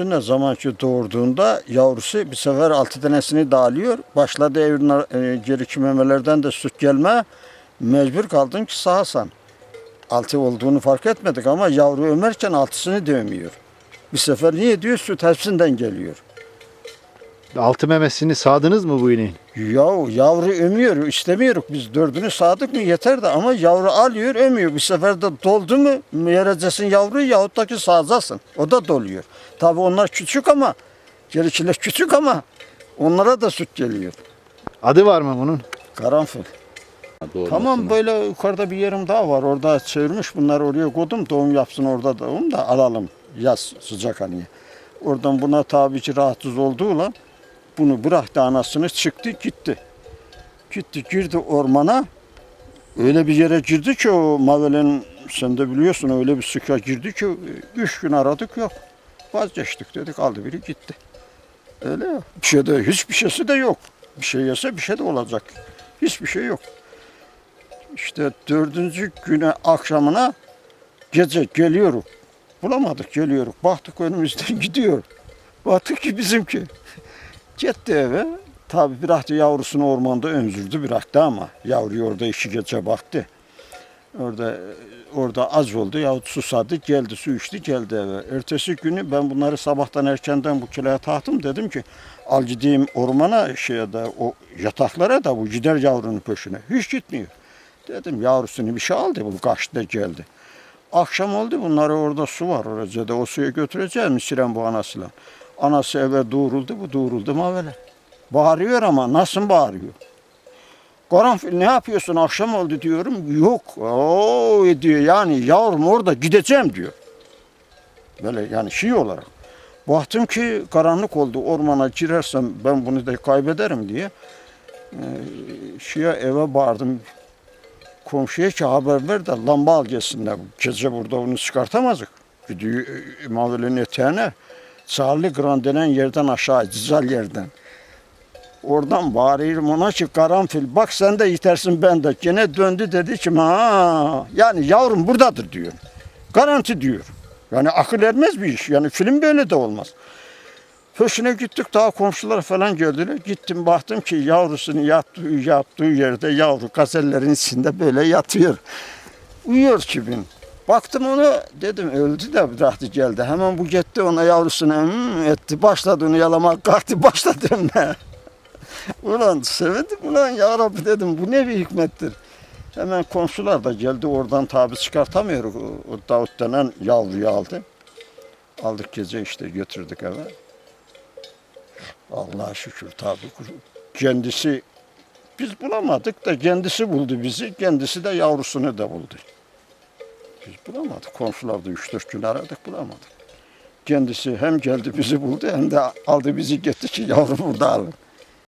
Annesi ne zaman ki doğurduğunda yavrusu bir sefer altı tanesini dağılıyor. Başladı evin e, geri memelerden de süt gelme. Mecbur kaldın ki sağsan. Altı olduğunu fark etmedik ama yavru ömerken altısını dövmüyor. Bir sefer niye diyor süt hepsinden geliyor. Altı memesini sağdınız mı bu ineğin? Yahu yavru ömüyor istemiyoruz biz dördünü sağdık mı yeter de ama yavru alıyor ömüyor. Bir sefer de doldu mu vereceksin yavruyu yahut da ki sağacaksın. O da doluyor. Tabi onlar küçük ama gerikiler küçük ama onlara da süt geliyor. Adı var mı bunun? Karanfil. Tamam böyle yukarıda bir yerim daha var. Orada çevirmiş bunları oraya koydum. Doğum yapsın orada doğum da alalım. Yaz sıcak hani. Oradan buna tabii ki rahatsız olduğuyla bunu bıraktı anasını çıktı gitti. Gitti girdi ormana. Öyle bir yere girdi ki o Mavel'in sen de biliyorsun öyle bir sıka girdi ki üç gün aradık yok. Vazgeçtik dedik aldı biri gitti. Öyle ya. Bir şey de hiçbir şeysi de yok. Bir şey yese bir şey de olacak. Hiçbir şey yok. İşte dördüncü güne akşamına gece geliyoruz. Bulamadık geliyoruz. Baktık önümüzden gidiyor. Baktık ki bizimki. Gitti eve. Tabi bıraktı yavrusunu ormanda ömzürdü bıraktı ama yavruyu orada iki gece baktı. Orada orada az oldu yahut susadı geldi su içti geldi eve. Ertesi günü ben bunları sabahtan erkenden bu kilaya taktım dedim ki al gideyim ormana şeye de o yataklara da bu gider yavrunun peşine. Hiç gitmiyor. Dedim yavrusunu bir şey aldı bu kaçtı geldi. Akşam oldu bunları orada su var orada o suyu götüreceğim Siren bu anasıyla. Anası eve doğruldu bu doğruldu mavele. Bağırıyor ama nasıl bağırıyor? Karanfil ne yapıyorsun akşam oldu diyorum. Yok. Oo diyor yani yavrum orada gideceğim diyor. Böyle yani şey olarak. Baktım ki karanlık oldu ormana girersem ben bunu da kaybederim diye. Ee, şeye eve bağırdım. Komşuya ki haber ver de lamba al gelsinler. Gece burada onu çıkartamazdık. Gidiyor e, Mavi'nin eteğine. Charlie Grand denen yerden aşağı, güzel yerden. Oradan bağırıyorum ona ki karanfil bak sen de yitersin ben de. Gene döndü dedi ki ha yani yavrum buradadır diyor. Garanti diyor. Yani akıl ermez bir iş. Yani film böyle de olmaz. Peşine gittik daha komşular falan gördüler. Gittim baktım ki yavrusunu yattığı, yattığı yerde yavru gazellerin içinde böyle yatıyor. Uyuyor kibin. Baktım ona dedim öldü de bıraktı geldi. Hemen bu gitti ona yavrusunu hmm, etti. Başladı onu yalamak kalktı başladı önüne. ulan sevindim ulan ya Rabbi dedim bu ne bir hikmettir. Hemen komşular da geldi oradan tabi çıkartamıyoruz. O, o Davut denen yavruyu aldı. Aldık gece işte götürdük eve. Allah'a şükür tabi. Kendisi biz bulamadık da kendisi buldu bizi. Kendisi de yavrusunu da buldu. Biz bulamadık. Komşularda üç dört gün aradık bulamadık. Kendisi hem geldi bizi buldu hem de aldı bizi gitti ki yavrum burada alın.